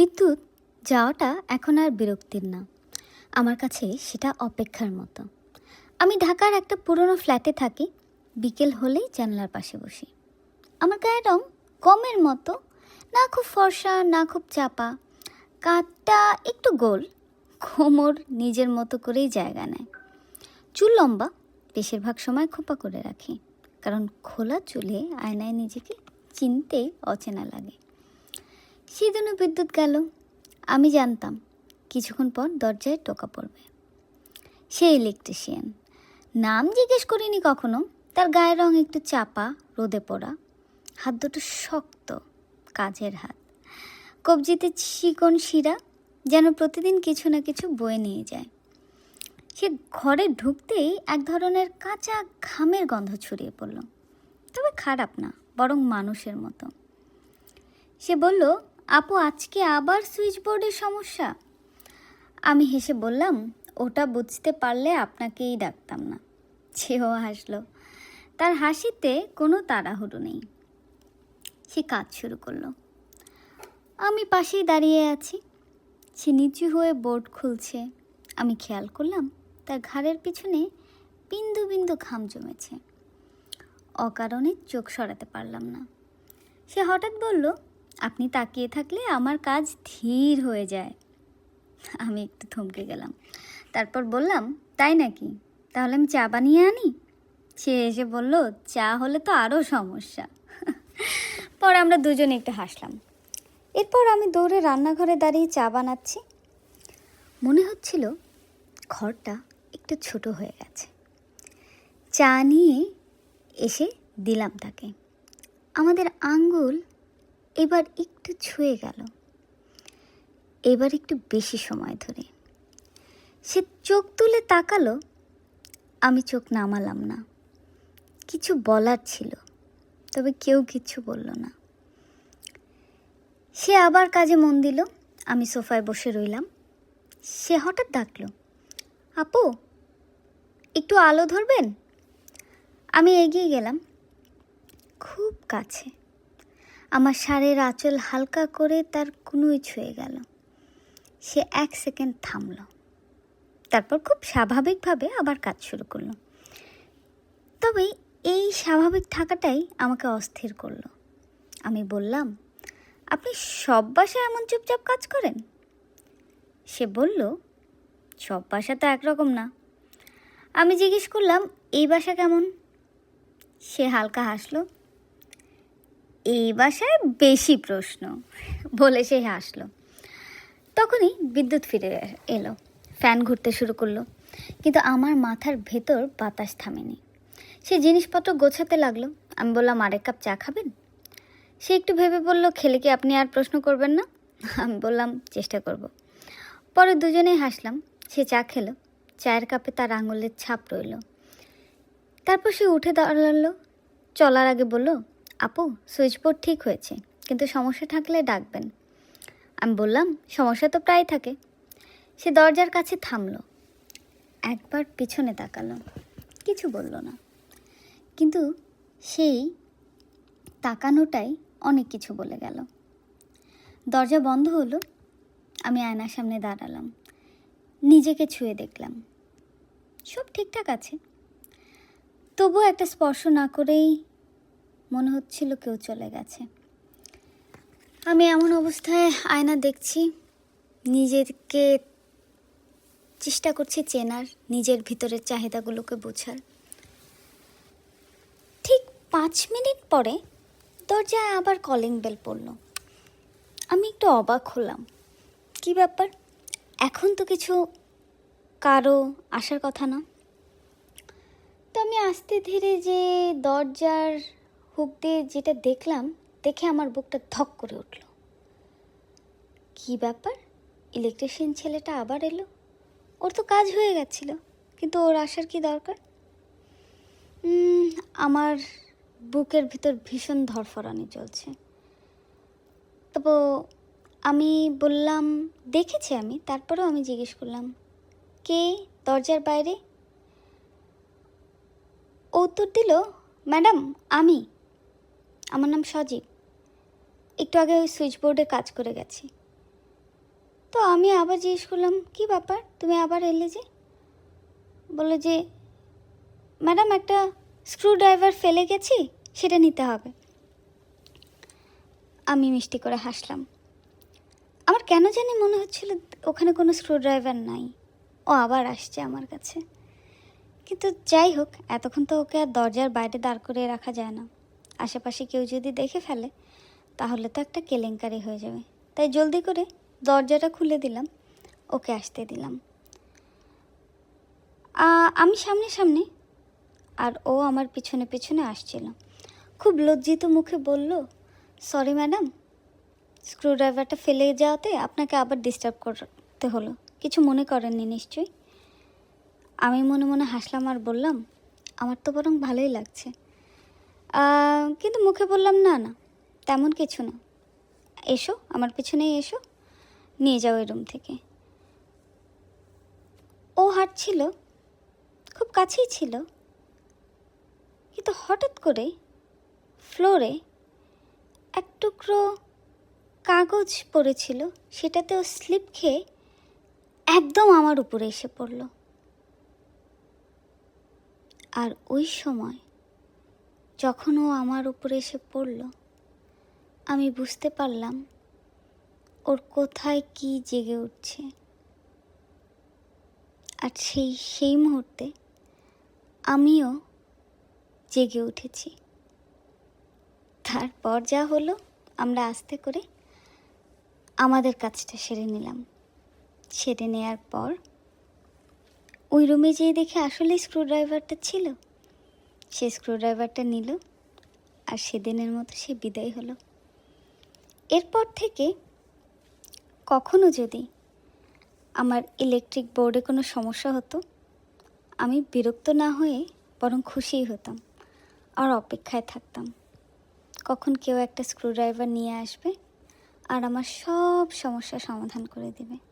বিদ্যুৎ যাওয়াটা এখন আর বিরক্তির না। আমার কাছে সেটা অপেক্ষার মতো। আমি ঢাকার একটা পুরনো ফ্ল্যাটে থাকি, বিকেল হলেই জানলার পাশে বসি। আমার গায়ের রং কমের মতো, না খুব ফর্সা, না খুব চাপা। কাঠটা একটু গোল, কোমর নিজের মতো করেই জায়গা নেয়। চুল লম্বা, বেশিরভাগ সময় খোপা করে রাখি। কারণ খোলা চুলে আয়নায় নিজেকে চিনতে অচেনা লাগে। সেদিনও বিদ্যুৎ গেল। আমি জানতাম কিছুক্ষণ পর দরজায় টোকা পড়বে। সে ইলেকট্রিশিয়ান নাম জিজ্ঞেস করিনি কখনো। তার গায়ের রং একটু চাপা, রোদে পড়া। হাত দুটো শক্ত কাজের হাত। কবজিতে চিকন শিরা যেন প্রতিদিন কিছু না কিছু বয়ে নিয়ে যায়। সে ঘরে ঢুকতেই এক ধরনের কাঁচা ঘামের গন্ধ ছড়িয়ে পড়ল। তবে খারাপ না, বরং মানুষের মতো। সে বলল আপু, আজকে আবার সুইচ বোর্ডের সমস্যা। আমি হেসে বললাম, ওটা বুঝতে পারলে আপনাকেই ডাকতাম না। সেও হাসলো। তার হাসিতে কোনো তাড়াহুড়ো নেই। সে কাজ শুরু করল। আমি পাশেই দাঁড়িয়ে আছি। সে নিচু হয়ে বোর্ড খুলছে। আমি খেয়াল করলাম, তার ঘাড়ের পিছনে বিন্দু বিন্দু ঘাম জমেছে। অকারণে চোখ সরাতে পারলাম না। সে হঠাৎ বলল আপনি তাকিয়ে থাকলে আমার কাজ ধীর হয়ে যায়। আমি একটু থমকে গেলাম। তারপর বললাম, তাই নাকি? তাহলে আমি চা বানিয়ে আনি? সে এসে বলল, চা হলে তো আরও সমস্যা। পরে আমরা দুজনে একটু হাসলাম। এরপর আমি দৌড়ে রান্নাঘরে দাঁড়িয়ে চা বানাচ্ছি। মনে হচ্ছিল ঘরটা একটু ছোট হয়ে গেছে। চা নিয়ে এসে দিলাম তাকে। আমাদের আঙ্গুল এবার একটু ছুঁয়ে গেল। এবার একটু বেশি সময় ধরে। সে চোখ তুলে তাকালো, আমি চোখ নামালাম না। কিছু বলার ছিল, তবে কেউ কিচ্ছু বলল না। সে আবার কাজে মন দিল, আমি সোফায় বসে রইলাম। সে হঠাৎ ডাকলো, আপু, একটু আলো ধরবেন? আমি এগিয়ে গেলাম, খুব কাছে। আমার শাড়ির আঁচল হালকা করে তার কুনুই ছুঁয়ে গেল। সে এক সেকেন্ড থামল। তারপর খুব স্বাভাবিকভাবে আবার কাজ শুরু করল। তবে এই স্বাভাবিক থাকাটাই আমাকে অস্থির করল। আমি বললাম, আপনি সব বাসায় এমন চুপচাপ কাজ করেন? সে বলল, সব বাসা তো একরকম না। আমি জিজ্ঞেস করলাম, এই বাসা কেমন? সে হালকা হাসলো এই বাসায় বেশি প্রশ্ন বলে সে হাসলো। তখনই বিদ্যুৎ ফিরে এলো, ফ্যান ঘুরতে শুরু করল, কিন্তু আমার মাথার ভেতর বাতাস থামেনি। সে জিনিসপত্র গোছাতে লাগল, আমি বললাম আরেক কাপ চা খাবেন? সে একটু ভেবে বলল, খেলে কি আপনি আর প্রশ্ন করবেন না? আমি বললাম, চেষ্টা করব। পরে দুজনেই হাসলাম, সে চা খেলো, চায়ের কাপে তার আঙুলের ছাপ রইল। তারপর সে উঠে দাঁড়াল, চলার আগে বলল আপু সুইচ বোর্ড ঠিক হয়েছে, কিন্তু সমস্যা থাকলে ডাকবেন। আমি বললাম, সমস্যা তো প্রায় থাকে। সে দরজার কাছে থামলো। একবার পিছনে তাকালো, কিছু বলল না। কিন্তু সেই তাকানোটাই অনেক কিছু বলে গেল। দরজা বন্ধ হলো, আমি আয়নার সামনে দাঁড়ালাম। নিজেকে ছুঁয়ে দেখলাম। সব ঠিকঠাক আছে। তবুও একটা স্পর্শ না করেই মনে হচ্ছিল কেউ চলে গেছে। আমি এমন অবস্থায় আয়না দেখছি, নিজেকে চেষ্টা করছি চেনার, নিজের ভিতরের চাহিদাগুলোকে বোঝার। ঠিক পাঁচ মিনিট পরে দরজায় আবার কলিং বেল পড়ল। আমি একটু অবাক হলাম। কি ব্যাপার? এখন তো কিছু কারও আসার কথা না। তো আমি আস্তে ধীরে যে দরজার হুক দিয়ে যেটা দেখলাম, দেখে আমার বুকটা ধক করে উঠল। কি ব্যাপার? ইলেকট্রিশিয়ান ছেলেটা আবার এলো? ওর তো কাজ হয়ে গেছিল, কিন্তু ওর আসার কি দরকার? আমার বুকের ভিতর ভীষণ ধরফরানি চলছে। তবু আমি বললাম, দেখেছি আমি। তারপরেও আমি জিজ্ঞেস করলাম, কে? দরজার বাইরে? উত্তর দিল, ম্যাডাম, আমি। আমার নাম সজীব। একটু আগে ওই সুইচ বোর্ডে কাজ করে গেছি। তো আমি আবার জিজ্ঞেস করলাম, কি ব্যাপার? তুমি আবার এলে যে? বলল যে, ম্যাডাম, একটা স্ক্রু ড্রাইভার ফেলে গেছি, সেটা নিতে হবে। আমি মিষ্টি করে হাসলাম। আমার কেন জানি মনে হচ্ছিল ওখানে কোনো স্ক্রু ড্রাইভার নাই। ও আবার আসছে আমার কাছে। কিন্তু যাই হোক, এতক্ষণ তো ওকে আর দরজার বাইরে দাঁড় করিয়ে রাখা যায় না। আশেপাশে কেউ যদি দেখে ফেলে, তাহলে তো একটা কেলেঙ্কারি হয়ে যাবে। তাই জলদি করে দরজাটা খুলে দিলাম, ওকে আসতে দিলাম। আমি সামনে সামনে, আর ও আমার পিছনে পিছনে আসছিল। খুব লজ্জিত মুখে বলল সরি ম্যাডাম স্ক্রুড্রাইভারটা ফেলে যাওয়াতে আপনাকে আবার ডিস্টার্ব করতে হলো। কিছু মনে করেননি নিশ্চয়ই? আমি মনে মনে হাসলাম আর বললাম, আমার তো বরং ভালোই লাগছে। কিন্তু মুখে বললাম, না না, তেমন কিছু না। এসো, আমার পিছনেই এসো, নিয়ে যাও এই রুম থেকে। ও হাঁটছিল, খুব কাছেই ছিল, কিন্তু হঠাৎ করে ফ্লোরে এক টুকরো কাগজ পড়েছিল, সেটাতে ও স্লিপ খেয়ে একদম আমার উপরে এসে পড়ল। আর ওই সময় যখন ও আমার উপরে এসে পড়ল, আমি বুঝতে পারলাম ওর কোথায় কি জেগে উঠছে। আর সেই সেই মুহূর্তে আমিও জেগে উঠেছি। তারপর যা হলো, আমরা আস্তে করে আমাদের কাজটা সেরে নিলাম। সেরে নেওয়ার পর ওই রুমে যেয়ে দেখে আসলে স্ক্রুড্রাইভারটা ছিল। সে স্ক্রুড্রাইভারটা নিল আর সেদিনের মতো সে বিদায় হলো। এরপর থেকে কখনো যদি আমার ইলেকট্রিক বোর্ডে কোনো সমস্যা হতো, আমি বিরক্ত না হয়ে বরং খুশিই হতাম আর অপেক্ষায় থাকতাম। কখন কেউ একটা স্ক্রুড্রাইভার নিয়ে আসবে আর আমার সব সমস্যার সমাধান করে দেবে।